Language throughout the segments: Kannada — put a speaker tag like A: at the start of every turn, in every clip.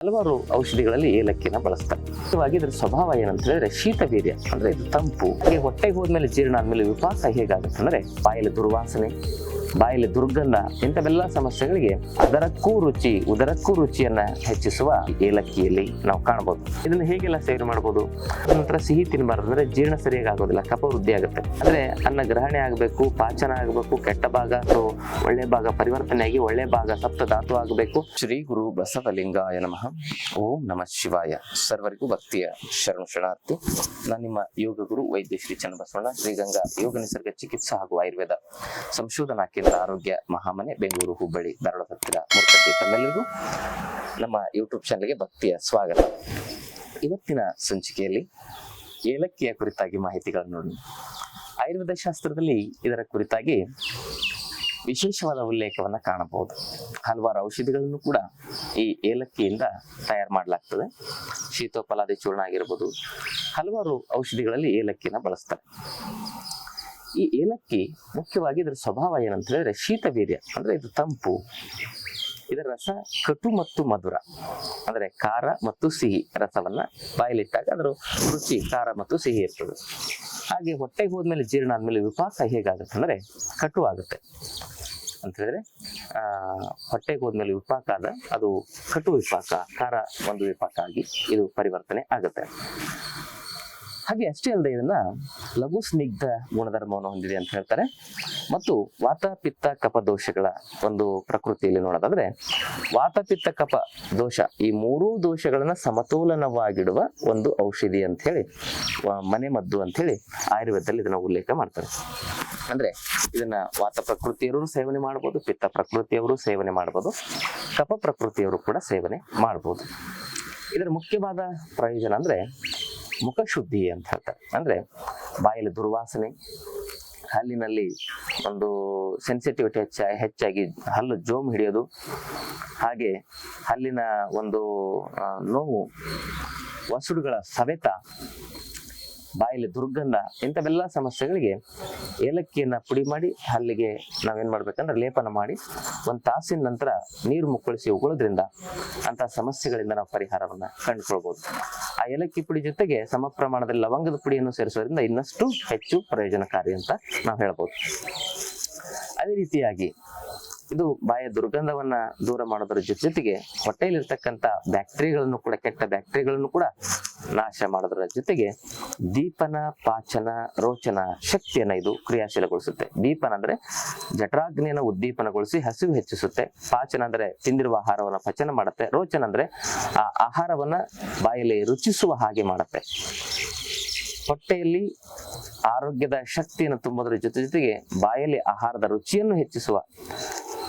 A: ಹಲವಾರು ಔಷಧಿಗಳಲ್ಲಿ ಏಲಕ್ಕಿನ ಬಳಸ್ತಾರೆ. ಮುಖ್ಯವಾಗಿ ಇದರ ಸ್ವಭಾವ ಏನಂತ ಹೇಳಿದ್ರೆ ಶೀತ ವೀರ್ಯ ಅಂದ್ರೆ ಇದು ತಂಪು. ಹಾಗೆ ಹೊಟ್ಟೆಗೆ ಹೋದ್ಮೇಲೆ ಜೀರ್ಣ ಆದ್ಮೇಲೆ ವಿಪಾಸ ಹೇಗಾಗುತ್ತೆ ಅಂದ್ರೆ, ಬಾಯಲ್ಲಿ ದುರ್ವಾಸನೆ ಬಾಯಲ್ಲಿ ದುರ್ಗಂಧ, ಇಂಥವೆಲ್ಲ ಸಮಸ್ಯೆಗಳಿಗೆ ಅದರಕ್ಕೂ ರುಚಿ, ಉದರಕ್ಕೂ ರುಚಿಯನ್ನ ಹೆಚ್ಚಿಸುವ ಏಲಕ್ಕಿಯಲ್ಲಿ ನಾವು ಕಾಣಬಹುದು ಇದನ್ನ ಹೇಗೆಲ್ಲ ಸೇವನೆ ಮಾಡಬಹುದು ನಂತರ ಸಿಹಿ ತಿನ್ನಬಾರ್ದು ಅಂದ್ರೆ ಜೀರ್ಣ ಸರಿಯಾಗಿ ಆಗೋದಿಲ್ಲ ಕಪ ವೃದ್ಧಿ ಆಗುತ್ತೆ. ಅಂದ್ರೆ ಅನ್ನ ಗ್ರಹಣೆ ಆಗಬೇಕು, ಪಾಚನ ಆಗಬೇಕು, ಕೆಟ್ಟ ಭಾಗ ಅಥವಾ ಒಳ್ಳೆ ಭಾಗ ಪರಿವರ್ತನೆಯಾಗಿ ಒಳ್ಳೆ ಭಾಗ, ಸಪ್ತ ಧಾತು ಆಗಬೇಕು. ಶ್ರೀ ಗುರು ಬಸವಲಿಂಗಾಯ ನಮಃ. ಓಂ ನಮಃ ಶಿವಾಯ. ಸರ್ವರಿಗೂ ಭಕ್ತಿಯ ಶರಣು ಶರಣಾರ್ಥಿ. ನಾನು ನಿಮ್ಮ ಯೋಗ ಗುರು ವೈದ್ಯ ಶ್ರೀ ಚನ್ನಬಸವಣ್ಣ. ಶ್ರೀಗಂಗಾ ಯೋಗ ನಿಸರ್ಗ ಚಿಕಿತ್ಸಾ ಹಾಗೂ ಆಯುರ್ವೇದ ಸಂಶೋಧನಾ ಕೇಂದ್ರ ಆರೋಗ್ಯ ಮಹಾಮನೆ ಬೆಂಗಳೂರು ಹುಬ್ಬಳ್ಳಿ, ಧಾರವಾಡ ಹತ್ತಿರ ಮುರ್ಕಟ್ಟಿ ತಮ್ಮೆಲ್ಲರಿಗೂ ನಮ್ಮ ಯೂಟ್ಯೂಬ್ ಚಾನಲ್ಗೆ ಭಕ್ತಿಯ ಸ್ವಾಗತ. ಇವತ್ತಿನ ಸಂಚಿಕೆಯಲ್ಲಿ ಏಲಕ್ಕಿಯ ಕುರಿತಾಗಿ ಮಾಹಿತಿಗಳನ್ನು ನೋಡಿ. ಆಯುರ್ವೇದ ಶಾಸ್ತ್ರದಲ್ಲಿ ಇದರ ಕುರಿತಾಗಿ ವಿಶೇಷವಾದ ಉಲ್ಲೇಖವನ್ನ ಕಾಣಬಹುದು. ಹಲವಾರು ಔಷಧಿಗಳನ್ನು ಕೂಡ ಈ ಏಲಕ್ಕಿಯಿಂದ ತಯಾರು ಮಾಡಲಾಗ್ತದೆ. ಶೀತೋಪಲಾದಿ ಚೂರ್ಣ ಆಗಿರ್ಬೋದು. ಹಲವಾರು ಔಷಧಿಗಳಲ್ಲಿ ಏಲಕ್ಕಿನ ಬಳಸ್ತಾರೆ. ಈ ಏಲಕ್ಕಿ ಮುಖ್ಯವಾಗಿ ಇದರ ಸ್ವಭಾವ ಏನಂತ ಹೇಳಿದ್ರೆ ಶೀತ ವೀರ್ಯ ಅಂದ್ರೆ ಇದು ತಂಪು. ಇದರ ರಸ ಕಟು ಮತ್ತು ಮಧುರ, ಅಂದ್ರೆ ಖಾರ ಮತ್ತು ಸಿಹಿ ರಸವನ್ನ ಬಾಯಲಿಟ್ಟಾಗ ಅದರ ರುಚಿ ಖಾರ ಮತ್ತು ಸಿಹಿ ಇರ್ತದೆ. ಹಾಗೆ ಹೊಟ್ಟೆಗೆ ಹೋದ್ಮೇಲೆ ಜೀರ್ಣ ಆದ್ಮೇಲೆ ವಿಪಾಕ ಹೇಗಾಗುತ್ತೆ ಅಂದ್ರೆ ಕಟು ಆಗುತ್ತೆ. ಅಂತ ಹೇಳಿದ್ರೆ, ಆ ಹೊಟ್ಟೆಗೆ ಹೋದ್ಮೇಲೆ ವಿಪಾಕ ಆದ ಅದು ಕಟು ವಿಪಾಕ, ಖಾರ ಒಂದು ವಿಪಾಕ ಆಗಿ ಇದು ಪರಿವರ್ತನೆ ಆಗುತ್ತೆ. ಹಾಗೆ ಅಷ್ಟೇ ಅಲ್ಲದೆ ಇದನ್ನ ಲಘು ಸ್ನಿಗ್ಧ ಗುಣಧರ್ಮವನ್ನು ಹೊಂದಿದೆ ಅಂತ ಹೇಳ್ತಾರೆ. ಮತ್ತು ವಾತ ಪಿತ್ತ ಕಪ ದೋಷಗಳ ಒಂದು ಪ್ರಕೃತಿಯಲ್ಲಿ ನೋಡೋದಾದ್ರೆ ವಾತ ಪಿತ್ತ ಕಪ ದೋಷ ಈ ಮೂರೂ ದೋಷಗಳನ್ನ ಸಮತೋಲನವಾಗಿಡುವ ಒಂದು ಔಷಧಿ ಅಂತ ಹೇಳಿ ಮನೆ ಮದ್ದು ಅಂತ ಹೇಳಿ ಆಯುರ್ವೇದದಲ್ಲಿ ಇದನ್ನ ಉಲ್ಲೇಖ ಮಾಡ್ತಾರೆ. ಅಂದ್ರೆ ಇದನ್ನ ವಾತ ಪ್ರಕೃತಿಯವರು ಸೇವನೆ ಮಾಡಬಹುದು ಪಿತ್ತ ಪ್ರಕೃತಿಯವರು ಸೇವನೆ ಮಾಡಬಹುದು ಕಪ ಪ್ರಕೃತಿಯವರು ಕೂಡ ಸೇವನೆ ಮಾಡಬಹುದು ಇದರ ಮುಖ್ಯವಾದ ಪ್ರಯೋಜನ ಅಂದ್ರೆ ಮುಖಶುದ್ಧಿ ಅಂತ ಹೇಳ್ತಾರೆ ಅಂದ್ರೆ ಬಾಯಲ್ಲಿ ದುರ್ವಾಸನೆ, ಹಲ್ಲಿನಲ್ಲಿ ಒಂದು ಸೆನ್ಸಿಟಿವಿಟಿ ಹೆಚ್ಚ ಹೆಚ್ಚಾಗಿ ಹಲ್ಲು ಜೋಮ್ ಹಿಡಿಯೋದು, ಹಾಗೆ ಹಲ್ಲಿನ ಒಂದು ನೋವು ವಸುಡುಗಳ ಸವೆತ ಬಾಯಲ್ಲಿ ದುರ್ಗಂಧ, ಇಂಥವೆಲ್ಲ ಸಮಸ್ಯೆಗಳಿಗೆ ಏಲಕ್ಕಿಯನ್ನ ಪುಡಿ ಮಾಡಿ ಹಲ್ಲಿಗೆ ನಾವೇನು ಮಾಡ್ಬೇಕಂದ್ರೆ ಲೇಪನ ಮಾಡಿ ಒಂದು ತಾಸಿನ ನಂತರ ನೀರು ಮುಕ್ಕಳಿಸಿ ಉಗುಳೋದ್ರಿಂದ ಅಂತ ಸಮಸ್ಯೆಗಳಿಂದ ನಾವು ಪರಿಹಾರವನ್ನು ಕಂಡುಕೊಳ್ಬೋದು. ಆ ಏಲಕ್ಕಿ ಪುಡಿ ಜೊತೆಗೆ ಸಮ ಪ್ರಮಾಣದಲ್ಲಿ ಲವಂಗದ ಪುಡಿಯನ್ನು ಸೇರಿಸೋದ್ರಿಂದ ಇನ್ನಷ್ಟು ಹೆಚ್ಚು ಪ್ರಯೋಜನಕಾರಿ ಅಂತ ನಾವು ಹೇಳ್ಬೋದು. ಅದೇ ರೀತಿಯಾಗಿ ಇದು ಬಾಯ ದುರ್ಗಂಧವನ್ನ ದೂರ ಮಾಡೋದ್ರ ಜೊತೆ ಜೊತೆಗೆ ಹೊಟ್ಟೆಯಲ್ಲಿರ್ತಕ್ಕಂಥ ಬ್ಯಾಕ್ಟೀರಿಯಾಗಳನ್ನು ಕೂಡ, ಕೆಟ್ಟ ಬ್ಯಾಕ್ಟೀರಿಯಾಗಳನ್ನು ಕೂಡ ನಾಶ ಮಾಡೋದ್ರ ಜೊತೆಗೆ ದೀಪನ ಪಾಚನ, ರೋಚನ ಶಕ್ತಿಯನ್ನು ಇದು ಕ್ರಿಯಾಶೀಲಗೊಳಿಸುತ್ತೆ. ದೀಪನ ಅಂದ್ರೆ ಜಠರಾಗ್ನಿಯನ್ನು ಉದ್ದೀಪನಗೊಳಿಸಿ ಹಸಿವು ಹೆಚ್ಚಿಸುತ್ತೆ. ಪಾಚನ ಅಂದ್ರೆ ತಿಂದಿರುವ ಆಹಾರವನ್ನು ಪಚನ ಮಾಡುತ್ತೆ. ರೋಚನ ಅಂದ್ರೆ ಆ ಆಹಾರವನ್ನ ಬಾಯಲ್ಲಿ ರುಚಿಸುವ ಹಾಗೆ ಮಾಡುತ್ತೆ. ಹೊಟ್ಟೆಯಲ್ಲಿ ಆರೋಗ್ಯದ ಶಕ್ತಿಯನ್ನು ತುಂಬೋದ್ರ ಜೊತೆ ಜೊತೆಗೆ ಬಾಯಲ್ಲಿ ಆಹಾರದ ರುಚಿಯನ್ನು ಹೆಚ್ಚಿಸುವ,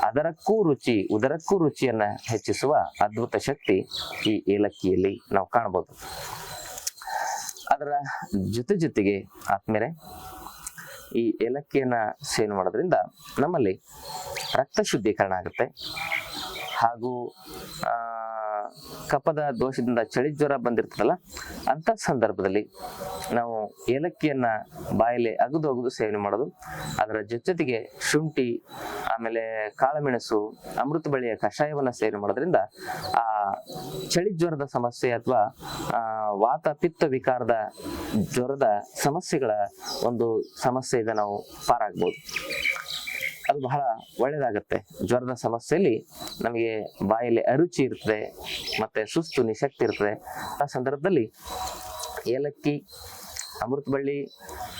A: ಅದರಕ್ಕೂ ರುಚಿ, ಉದರಕ್ಕೂ ರುಚಿಯನ್ನು ಹೆಚ್ಚಿಸುವ ಅದ್ಭುತ ಶಕ್ತಿ ಈ ಏಲಕ್ಕಿಯಲ್ಲಿ ನಾವು ಕಾಣಬಹುದು. ಅದರ ಜೊತೆ ಜೊತೆಗೆ ಆದ್ಮೇಲೆ ಈ ಏಲಕ್ಕಿಯನ್ನ ಸೇವನೆ ಮಾಡೋದ್ರಿಂದ ನಮ್ಮಲ್ಲಿ ರಕ್ತ ಶುದ್ಧೀಕರಣ ಆಗುತ್ತೆ. ಹಾಗೂ ಆ ಕಫದ ದೋಷದಿಂದ ಚಳಿ ಜ್ವರ ಬಂದಿರ್ತದಲ್ಲ, ಅಂತ ಸಂದರ್ಭದಲ್ಲಿ ನಾವು ಏಲಕ್ಕಿಯನ್ನ ಬಾಯಲ್ಲಿ ಅಗದು ಅಗದು ಸೇವನೆ ಮಾಡೋದು. ಅದರ ಜೊತೆಗೆ ಶುಂಠಿ, ಆಮೇಲೆ ಕಾಳುಮೆಣಸು, ಅಮೃತ ಬಳ್ಳಿಯ ಕಷಾಯವನ್ನ ಸೇವನೆ ಮಾಡೋದ್ರಿಂದ ಆ ಚಳಿ ಜ್ವರದ ಸಮಸ್ಯೆ ಅಥವಾ ವಾತ ಪಿತ್ತ ವಿಕಾರದ ಜ್ವರದ ಸಮಸ್ಯೆಗಳ ಒಂದು ಸಮಸ್ಯೆಯಿಂದ ನಾವು ಪಾರಾಗ್ಬೋದು. ಅದು ಬಹಳ ಒಳ್ಳೆಯದಾಗುತ್ತೆ ಜ್ವರದ ಸಮಸ್ಯೆಯಲ್ಲಿ ನಮಗೆ ಬಾಯಲ್ಲಿ ಅರುಚಿ ಇರ್ತದೆ, ಮತ್ತೆ ಸುಸ್ತು ನಿಶಕ್ತಿ ಇರ್ತದೆ. ಆ ಸಂದರ್ಭದಲ್ಲಿ ಏಲಕ್ಕಿ ಅಮೃತ ಬಳ್ಳಿ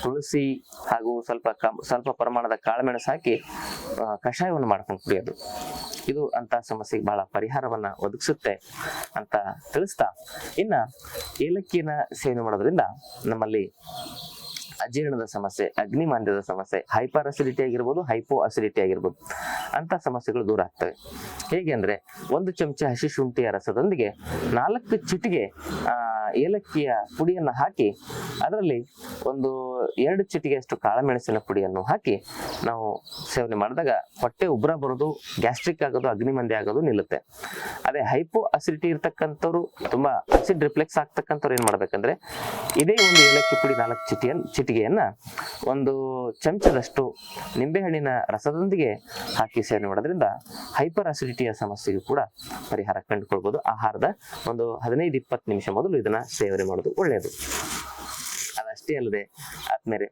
A: ತುಳಸಿ ಹಾಗೂ ಸ್ವಲ್ಪ ಕಮ್ ಸ್ವಲ್ಪ ಪ್ರಮಾಣದ ಕಾಳುಮೆಣಸು ಹಾಕಿ ಕಷಾಯವನ್ನು ಮಾಡ್ಕೊಂಡು ಕುಡಿಯೋದು ಇದು ಅಂತ ಸಮಸ್ಯೆಗೆ ಬಹಳ ಪರಿಹಾರವನ್ನ ಒದಗಿಸುತ್ತೆ ಅಂತ ತಿಳಿಸ್ತಾ, ಇನ್ನ ಏಲಕ್ಕಿನ ಸೇವನೆ ಮಾಡೋದ್ರಿಂದ ನಮ್ಮಲ್ಲಿ ಅಜೀರ್ಣದ ಸಮಸ್ಯೆ, ಅಗ್ನಿಮಾಂದ್ಯದ ಸಮಸ್ಯೆ ಹೈಪರ್ ಅಸಿಡಿಟಿ ಆಗಿರ್ಬೋದು ಹೈಪೋ ಅಸಿಡಿಟಿ ಆಗಿರ್ಬೋದು ಅಂತ ಸಮಸ್ಯೆಗಳು ದೂರ ಆಗ್ತವೆ. ಹೇಗೆ ಅಂದ್ರೆ, ಒಂದು ಚಮಚ ಹಸಿ ಶುಂಠಿಯ ರಸದೊಂದಿಗೆ ನಾಲ್ಕು ಚಿಟಿಗೆ ಏಲಕ್ಕಿಯ ಪುಡಿಯನ್ನು ಹಾಕಿ, ಅದರಲ್ಲಿ ಒಂದು ಎರಡು ಚಿಟಿಗೆಯಷ್ಟು ಕಾಳುಮೆಣಸಿನ ಪುಡಿಯನ್ನು ಹಾಕಿ ನಾವು ಸೇವನೆ ಮಾಡಿದಾಗ ಹೊಟ್ಟೆ ಉಬ್ರ ಬರೋದು ಗ್ಯಾಸ್ಟ್ರಿಕ್ ಆಗೋದು ಅಗ್ನಿಮಂದಿ ಆಗೋದು ನಿಲ್ಲುತ್ತೆ. ಅದೇ ಹೈಪೋ ಅಸಿಡಿಟಿ ಇರ್ತಕ್ಕಂಥವ್ರು ತುಂಬಾ ಅಸಿಡ್ ರಿಫ್ಲೆಕ್ಸ್ ಆಗ್ತಕ್ಕಂಥವ್ರು ಏನ್ ಮಾಡ್ಬೇಕಂದ್ರೆ ಇದೇ ಒಂದು ಏಲಕ್ಕಿ ಪುಡಿ ನಾಲ್ಕು ಚಿಟಿಯ ಚಿಟಿಗೆಯನ್ನ ಒಂದು ಚಮಚದಷ್ಟು ನಿಂಬೆಹಣ್ಣಿನ ರಸದೊಂದಿಗೆ ಹಾಕಿ ಸೇವನೆ ಮಾಡೋದ್ರಿಂದ ಹೈಪರ್ ಅಸಿಡಿಟಿಯ ಸಮಸ್ಯೆಗೂ ಕೂಡ ಪರಿಹಾರ ಕಂಡುಕೊಳ್ಬೋದು. ಆಹಾರದ ಒಂದು ಹದಿನೈದು ಇಪ್ಪತ್ತು ನಿಮಿಷ ಮೊದಲು ಇದನ್ನ ಸೇವನೆ ಮಾಡೋದು ಒಳ್ಳೆಯದು. ಅದಷ್ಟೇ ಅಲ್ಲದೆ ಆದ್ಮೇಲೆ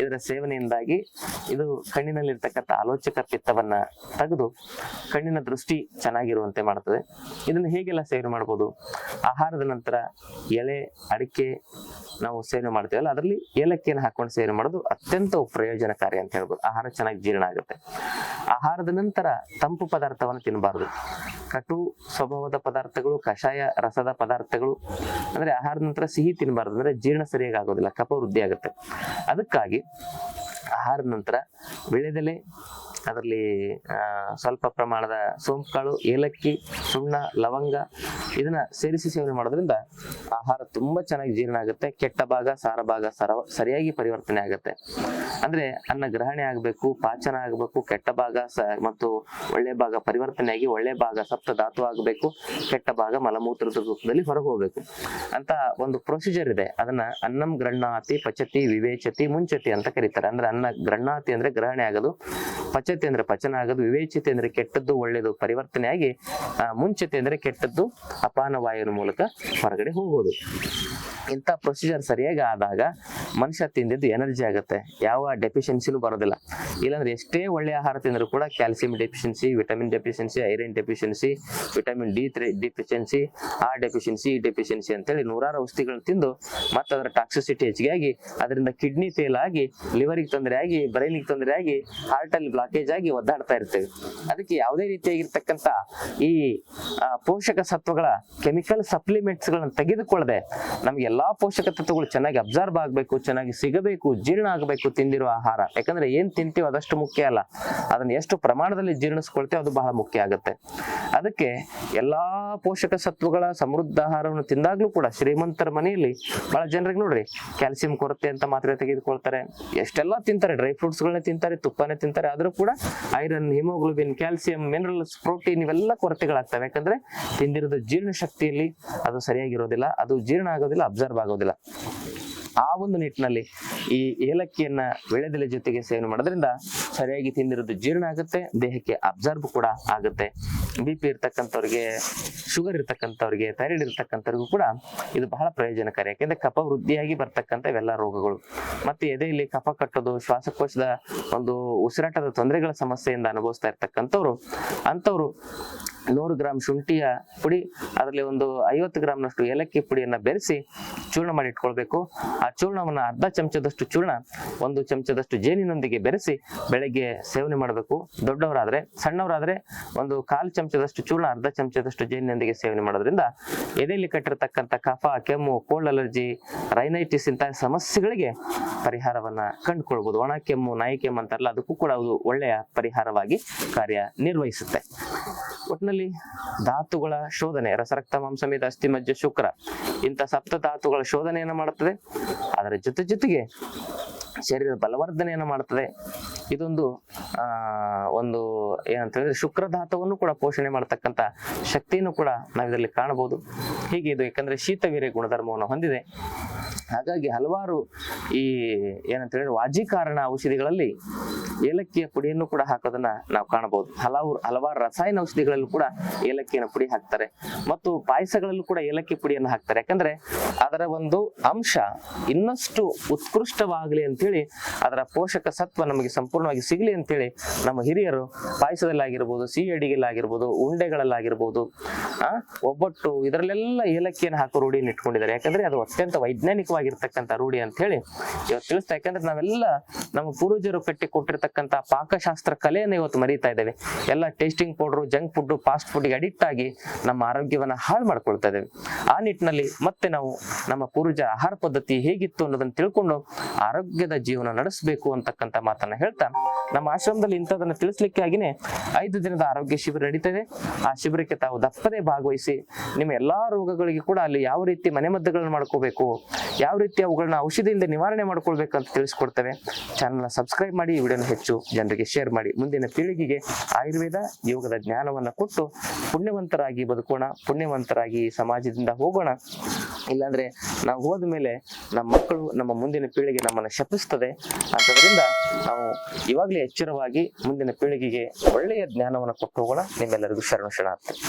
A: ಇದರ ಸೇವನೆಯಿಂದಾಗಿ ಇದು ಕಣ್ಣಿನಲ್ಲಿರ್ತಕ್ಕಂಥ ಆಲೋಚಕ ಪಿತ್ತವನ್ನ ತೆಗೆದು ಕಣ್ಣಿನ ದೃಷ್ಟಿ ಚೆನ್ನಾಗಿರುವಂತೆ ಮಾಡ್ತದೆ ಇದನ್ನು ಹೇಗೆಲ್ಲ ಸೇವನೆ ಮಾಡ್ಬೋದು? ಆಹಾರದ ನಂತರ ಎಲೆ ಅಡಿಕೆ ನಾವು ಸೇವನೆ ಮಾಡ್ತೇವಲ್ಲ, ಅದರಲ್ಲಿ ಏಲಕ್ಕಿಯನ್ನು ಹಾಕೊಂಡು ಸೇವನೆ ಮಾಡೋದು ಅತ್ಯಂತ ಪ್ರಯೋಜನಕಾರಿ ಅಂತ ಹೇಳ್ಬೋದು. ಆಹಾರ ಚೆನ್ನಾಗಿ ಜೀರ್ಣ ಆಗುತ್ತೆ. ಆಹಾರದ ನಂತರ ತಂಪು ಪದಾರ್ಥವನ್ನು ತಿನ್ನಬಾರದು. ಕಟು ಸ್ವಭಾವದ ಪದಾರ್ಥಗಳು, ಕಷಾಯ ರಸದ ಪದಾರ್ಥಗಳು, ಅಂದ್ರೆ ಆಹಾರದ ನಂತರ ಸಿಹಿ ತಿನ್ನಬಾರ್ದು ಅಂದ್ರೆ ಜೀರ್ಣ ಸರಿಯಾಗಿ ಆಗೋದಿಲ್ಲ ಕಪ ವೃದ್ಧಿ ಆಗುತ್ತೆ. ಅದಕ್ಕಾಗಿ ಆಹಾರದ ನಂತರ ವಿಳೆದೆಲೆ ಅದರಲ್ಲಿ ಸ್ವಲ್ಪ ಪ್ರಮಾಣದ ಸೋಂಪು ಕಾಳು ಏಲಕ್ಕಿ, ಸುಣ್ಣ, ಲವಂಗ ಇದನ್ನ ಸೇರಿಸಿ ಸೇವನೆ ಮಾಡೋದ್ರಿಂದ ಆಹಾರ ತುಂಬಾ ಚೆನ್ನಾಗಿ ಜೀರ್ಣ ಆಗುತ್ತೆ, ಕೆಟ್ಟ ಭಾಗ, ಸಾರ ಭಾಗ ಸರ ಸರಿಯಾಗಿ ಪರಿವರ್ತನೆ ಆಗುತ್ತೆ. ಅಂದ್ರೆ ಅನ್ನ ಗ್ರಹಣೆ ಆಗಬೇಕು, ಪಾಚನ ಆಗಬೇಕು, ಕೆಟ್ಟ ಭಾಗ ಮತ್ತು ಒಳ್ಳೆ ಭಾಗ ಪರಿವರ್ತನೆ ಆಗಿ ಒಳ್ಳೆ ಭಾಗ ಸಪ್ತ ಧಾತು ಆಗಬೇಕು, ಕೆಟ್ಟ ಭಾಗ ಮಲಮೂತ್ರದ ರೂಪದಲ್ಲಿ ಹೊರಗೆ ಹೋಗ್ಬೇಕು. ಅಂತ ಒಂದು ಪ್ರೊಸೀಜರ್ ಇದೆ. ಅದನ್ನ ಅನ್ನಂ ಗ್ರಹಣಾತಿ ಪಚತಿ ವಿವೇಚತಿ ಮುಂಚತಿ ಅಂತ ಕರೀತಾರೆ. ಅಂದ್ರೆ ಅನ್ನ ಗ್ರಹಣಾತಿ ಅಂದ್ರೆ ಗ್ರಹಣೆ ಆಗೋದು ಪಚತಿ ಅಂದ್ರೆ ಪಚನ ಆಗೋದು ಅಂದ್ರೆ ಕೆಟ್ಟದ್ದು ಒಳ್ಳೇದು ಪರಿವರ್ತನೆ ಆಗಿ ಆ, ಮುಂಚತೆ ಅಂದ್ರೆ ಕೆಟ್ಟದ್ದು ಅಪಾನ ವಾಯುವಿನ ಮೂಲಕ ಹೊರಗಡೆ ಹೋಗೋದು. ಇಂಥ ಪ್ರೊಸೀಜರ್ ಸರಿಯಾಗಿ ಆದಾಗ ಮನುಷ್ಯ ತಿಂದಿದ್ದು ಎನರ್ಜಿ ಆಗುತ್ತೆ. ಯಾವ ಡೆಫಿಷಿಯನ್ಸಿನೂ ಬರೋದಿಲ್ಲ. ಇಲ್ಲಾಂದ್ರೆ ಎಷ್ಟೇ ಒಳ್ಳೆ ಆಹಾರ ತಿಂದರೂ ಕೂಡ calcium deficiency vitamin deficiency iron deficiency vitamin D three deficiency ಆ ಡೆಫಿಷಿಯನ್ಸಿ ಈ ಡೆಫಿಷಿಯನ್ಸಿ ಅಂತೇಳಿ ನೂರಾರು ಔಷಧಿಗಳನ್ನ ತಿಂದು ಮತ್ತು ಅದರ ಟಾಕ್ಸಿಸಿಟಿ ಹೆಚ್ಚಿಗೆ ಆಗಿ ಅದರಿಂದ ಕಿಡ್ನಿ ಫೇಲ್ ಆಗಿ ಲಿವರಿಗೆ ತೊಂದರೆ ಆಗಿ ಬ್ರೈನಿಗೆ ತೊಂದರೆ ಆಗಿ ಹಾರ್ಟ್ ಅಲ್ಲಿ ಬ್ಲಾಕೇಜ್ ಆಗಿ ಒದ್ದಾಡ್ತಾ ಇರ್ತೇವೆ. ಅದಕ್ಕೆ ಯಾವುದೇ ರೀತಿಯಾಗಿರ್ತಕ್ಕಂಥ ಈ ಪೋಷಕ ಸತ್ವಗಳ ಕೆಮಿಕಲ್ ಸಪ್ಲಿಮೆಂಟ್ಸ್ ಗಳನ್ನ ತೆಗೆದುಕೊಳ್ಳದೆ ನಮ್ಗೆ ಎಲ್ಲಾ ಪೋಷಕ ತತ್ವಗಳು ಚೆನ್ನಾಗಿ ಅಬ್ಸರ್ವ್ ಆಗಬೇಕು, ಚೆನ್ನಾಗಿ ಸಿಗಬೇಕು, ಜೀರ್ಣ ಆಗಬೇಕು ತಿಂದಿರುವ ಆಹಾರ. ಯಾಕಂದ್ರೆ ಏನ್ ತಿಂತೀವಿ ಅದಷ್ಟು ಮುಖ್ಯ ಅಲ್ಲ. ಅದನ್ನ ಎಷ್ಟು ಪ್ರಮಾಣದಲ್ಲಿ ಜೀರ್ಣಿಸ್ಕೊಳ್ತೇವೆ ಅದು ಬಹಳ ಮುಖ್ಯ ಆಗುತ್ತೆ. ಅದಕ್ಕೆ ಎಲ್ಲಾ ಪೋಷಕ ಸತ್ವಗಳ ಸಮೃದ್ಧ ಆಹಾರವನ್ನು ತಿಂದಾಗ್ಲೂ ಕೂಡ ಶ್ರೀಮಂತರ ಮನೆಯಲ್ಲಿ ಬಹಳ ಜನರಿಗೆ ನೋಡ್ರಿ, ಕ್ಯಾಲ್ಸಿಯಂ ಕೊರತೆ ಅಂತ ಮಾತ್ರೆ ತೆಗೆದುಕೊಳ್ತಾರೆ. ಎಷ್ಟೆಲ್ಲ ತಿಂತಾರೆ, ಡ್ರೈ ಫ್ರೂಟ್ಸ್ ಗಳನ್ನ ತಿಂತಾರೆ, ತುಪ್ಪನೇ ತಿಂತಾರೆ, ಆದ್ರೂ ಕೂಡ iron, haemoglobin, calcium, minerals, protein ಇವೆಲ್ಲ ಕೊರತೆಗಳಾಗ್ತವೆ. ಯಾಕಂದ್ರೆ ತಿಂದಿರೋದು ಜೀರ್ಣಶಕ್ತಿಯಲ್ಲಿ ಅದು ಸರಿಯಾಗಿರೋದಿಲ್ಲ, ಅದು ಜೀರ್ಣ ಆಗೋದಿಲ್ಲ ಅಬ್ಸರ್ವ್ ಆಗೋದಿಲ್ಲ. ಆ ಒಂದು ನಿಟ್ಟಿನಲ್ಲಿ ಈ ಏಲಕ್ಕಿಯನ್ನ ವೇಳೆದೆಲೆ ಜೊತೆಗೆ ಸೇವನೆ ಮಾಡೋದ್ರಿಂದ ಸರಿಯಾಗಿ ತಿಂದಿರೋದು ಜೀರ್ಣ ಆಗುತ್ತೆ, ದೇಹಕ್ಕೆ ಅಬ್ಸರ್ವ್ ಕೂಡ ಆಗುತ್ತೆ. ಬಿ ಪಿ ಇರ್ತಕ್ಕಂಥವ್ರಿಗೆ ಶುಗರ್ ಇರ್ತಕ್ಕಂಥವ್ರಿಗೆ ಥೈರಾಯ್ಡ್ ಇರ್ತಕ್ಕಂಥವ್ರಿಗೂ ಕೂಡ ಇದು ಬಹಳ ಪ್ರಯೋಜನಕಾರಿ. ಯಾಕೆಂದ್ರೆ ಕಫ ವೃದ್ಧಿಯಾಗಿ ಬರ್ತಕ್ಕಂಥ ಇವೆಲ್ಲ ರೋಗಗಳು. ಮತ್ತೆ ಎದೆಯಲ್ಲಿ ಕಫ ಕಟ್ಟೋದು, ಶ್ವಾಸಕೋಶದ ಒಂದು ಉಸಿರಾಟದ ತೊಂದರೆಗಳ ಸಮಸ್ಯೆಯಿಂದ ಅನುಭವಿಸ್ತಾ ಇರ್ತಕ್ಕಂಥವ್ರು, ಅಂಥವ್ರು ನೂರು ಗ್ರಾಂ ಶುಂಠಿಯ ಪುಡಿ, ಅದರಲ್ಲಿ ಒಂದು ಐವತ್ತು ಗ್ರಾಮ್ನಷ್ಟು ಏಲಕ್ಕಿ ಪುಡಿಯನ್ನು ಬೆರೆಸಿ ಚೂರ್ಣ ಮಾಡಿ ಇಟ್ಕೊಳ್ಬೇಕು. ಆ ಚೂರ್ಣವನ್ನು ಅರ್ಧ ಚಮಚದಷ್ಟು ಚೂರ್ಣ, ಒಂದು ಚಮಚದಷ್ಟು ಜೇನಿನೊಂದಿಗೆ ಬೆರೆಸಿ ಬೆಳಗ್ಗೆ ಸೇವನೆ ಮಾಡಬೇಕು. ದೊಡ್ಡವರಾದರೆ, ಸಣ್ಣವರಾದರೆ ಒಂದು ಕಾಲು ಚಮಚದಷ್ಟು ಚೂರ್ಣ, ಅರ್ಧ ಚಮಚದಷ್ಟು ಜೇನಿನೊಂದಿಗೆ ಸೇವನೆ ಮಾಡೋದ್ರಿಂದ ಎದೆಯಲ್ಲಿ ಕಟ್ಟಿರತಕ್ಕಂಥ ಕಫ, ಕೆಮ್ಮು, ಕೋಲ್ಡ್ ಅಲರ್ಜಿ ರೈನೈಟಿಸ್ ಇಂತಹ ಸಮಸ್ಯೆಗಳಿಗೆ ಪರಿಹಾರವನ್ನ ಕಂಡುಕೊಳ್ಬಹುದು ಒಣ ಕೆಮ್ಮು, ನಾಯಿ ಕೆಮ್ಮು ಅಂತಾರಲ್ಲ, ಅದಕ್ಕೂ ಕೂಡ ಅದು ಒಳ್ಳೆಯ ಪರಿಹಾರವಾಗಿ ಕಾರ್ಯ ನಿರ್ವಹಿಸುತ್ತೆ ಒಟ್ಟಿನಲ್ಲಿ ಧಾತುಗಳ ಶೋಧನೆ, ರಸರಕ್ತ ಮಾಂಸಮೇಧ ಅಸ್ಥಿ ಮಜ್ಜ ಶುಕ್ರ, ಇಂಥ ಸಪ್ತ ಧಾತುಗಳ ಶೋಧನೆಯನ್ನು ಮಾಡುತ್ತದೆ. ಅದರ ಜೊತೆ ಜೊತೆಗೆ ಶರೀರ ಬಲವರ್ಧನೆಯನ್ನು ಮಾಡುತ್ತದೆ. ಇದೊಂದು, ಆ, ಒಂದು ಏನಂತ ಹೇಳಿದ್ರೆ ಶುಕ್ರ ಧಾತುವನ್ನು ಕೂಡ ಪೋಷಣೆ ಮಾಡತಕ್ಕಂತ ಶಕ್ತಿಯನ್ನು ಕೂಡ ನಾವು ಇದರಲ್ಲಿ ಕಾಣಬಹುದು. ಹೀಗೆ ಇದು ಯಾಕಂದ್ರೆ ಶೀತವೀರ್ಯ ಗುಣಧರ್ಮವನ್ನು ಹೊಂದಿದೆ. ಹಾಗಾಗಿ ಹಲವಾರು ಈ ಏನಂತ ಹೇಳಿದ್ರೆ ವಾಜೀಕಾರಣ ಔಷಧಿಗಳಲ್ಲಿ ಏಲಕ್ಕಿಯ ಪುಡಿಯನ್ನು ಕೂಡ ಹಾಕೋದನ್ನ ನಾವು ಕಾಣಬಹುದು. ಹಲವು ಹಲವಾರು ರಸಾಯನ ಔಷಧಿಗಳಲ್ಲೂ ಕೂಡ ಏಲಕ್ಕಿಯನ್ನು ಪುಡಿ ಹಾಕ್ತಾರೆ. ಮತ್ತು ಪಾಯಸಗಳಲ್ಲೂ ಕೂಡ ಏಲಕ್ಕಿ ಪುಡಿಯನ್ನು ಹಾಕ್ತಾರೆ. ಯಾಕಂದ್ರೆ ಅದರ ಒಂದು ಅಂಶ ಇನ್ನಷ್ಟು ಉತ್ಕೃಷ್ಟವಾಗಲಿ ಅಂತೇಳಿ ಅದರ ಪೋಷಕ ಸತ್ವ ನಮಗೆ ಸಂಪೂರ್ಣವಾಗಿ ಸಿಗಲಿ ಅಂತೇಳಿ ನಮ್ಮ ಹಿರಿಯರು ಪಾಯಸದಲ್ಲಾಗಿರ್ಬೋದು, ಸಿಹಿ ಅಡಿಗೆಲ್ಲಾಗಿರ್ಬೋದು ಉಂಡೆಗಳಲ್ಲಾಗಿರ್ಬೋದು, ಆ, ಒಬ್ಬಟ್ಟು ಇದರಲ್ಲೆಲ್ಲ ಏಲಕ್ಕಿಯನ್ನು ಹಾಕೋ ರೂಢಿಯನ್ನು ಇಟ್ಕೊಂಡಿದ್ದಾರೆ. ಯಾಕಂದ್ರೆ ಅದು ಅತ್ಯಂತ ವೈಜ್ಞಾನಿಕವಾಗಿರ್ತಕ್ಕಂಥ ರೂಢಿ ಅಂತ ಹೇಳಿ ಇವತ್ತು ತಿಳಿಸ್ತಾ ಯಾಕಂದ್ರೆ ನಾವೆಲ್ಲ ನಮ್ಮ ಪೂರ್ವಜರು ಕಟ್ಟಿ ಕೊಟ್ಟಿರ್ತಕ್ಕಂಥ ಅಂತಕ್ಕಂಥ ಪಾಕಶಾಸ್ತ್ರ ಕಲೆಯನ್ನು ಇವತ್ತು ಮರೀತಾ ಇದ್ದೇವೆ. ಎಲ್ಲ tasting powder junk food fast ಫುಡ್ಗೆ addict ಆಗಿ ನಮ್ಮ ಆರೋಗ್ಯವನ್ನ ಹಾಳು ಮಾಡ್ಕೊಳ್ತಾ ಇದ್ದೇವೆ. ಆ ನಿಟ್ಟಿನಲ್ಲಿ ಮತ್ತೆ ನಾವು ನಮ್ಮ ಪೂರ್ವಜ ಆಹಾರ ಪದ್ಧತಿ ಹೇಗಿತ್ತು ಅನ್ನೋದನ್ನ ತಿಳ್ಕೊಂಡು ಆರೋಗ್ಯದ ಜೀವನ ನಡೆಸಬೇಕು ಅಂತಕ್ಕಂಥ ಮಾತನ್ನ ಹೇಳ್ತಾ ನಮ್ಮ ಆಶ್ರಮದಲ್ಲಿ ಇಂಥದನ್ನ ತಿಳಿಸ್ಲಿಕ್ಕೆ ಆಗಿನೇ ಐದು ದಿನದ ಆರೋಗ್ಯ ಶಿಬಿರ ನಡೀತದೆ. ಆ ಶಿಬಿರಕ್ಕೆ ತಾವು ದಪ್ಪದೆ ಭಾಗವಹಿಸಿ ನಿಮ್ಮ ಎಲ್ಲಾ ರೋಗಗಳಿಗೆ ಕೂಡ ಅಲ್ಲಿ ಯಾವ ರೀತಿ ಮನೆಮದ್ದುಗಳನ್ನು ಮಾಡ್ಕೋಬೇಕು, ಯಾವ ರೀತಿ ಅವುಗಳನ್ನ ಔಷಧಿಯಿಂದ ನಿವಾರಣೆ ಮಾಡ್ಕೊಳ್ಬೇಕಂತ ತಿಳಿಸ್ಕೊಡ್ತೇವೆ. ಚಾನಲ್ನ ಸಬ್ಸ್ಕ್ರೈಬ್ ಮಾಡಿ ಈ ವಿಡಿಯೋನ ಹೆಚ್ಚು ಜನರಿಗೆ ಶೇರ್ ಮಾಡಿ. ಮುಂದಿನ ಪೀಳಿಗೆಗೆ ಆಯುರ್ವೇದ, ಯೋಗದ ಜ್ಞಾನವನ್ನ ಕೊಟ್ಟು ಪುಣ್ಯವಂತರಾಗಿ ಬದುಕೋಣ, ಪುಣ್ಯವಂತರಾಗಿ ಸಮಾಜದಿಂದ ಹೋಗೋಣ. ಇಲ್ಲಾಂದ್ರೆ ನಾವು ಹೋದ ಮೇಲೆ ನಮ್ಮ ಮಕ್ಕಳು ನಮ್ಮ ಮುಂದಿನ ಪೀಳಿಗೆ ನಮ್ಮನ್ನು ಶಪಿಸ್ತದೆ. ಅಂತದ್ರಿಂದ ನಾವು ಇವಾಗಲೇ ಎಚ್ಚರವಾಗಿ ಮುಂದಿನ ಪೀಳಿಗೆಗೆ ಒಳ್ಳೆಯ ಜ್ಞಾನವನ್ನು ಕೊಟ್ಟು ಹೋಗೋಣ. ನಿಮ್ಮೆಲ್ಲರಿಗೂ ಶರಣ ಶರಣಾರ್ಥಿ.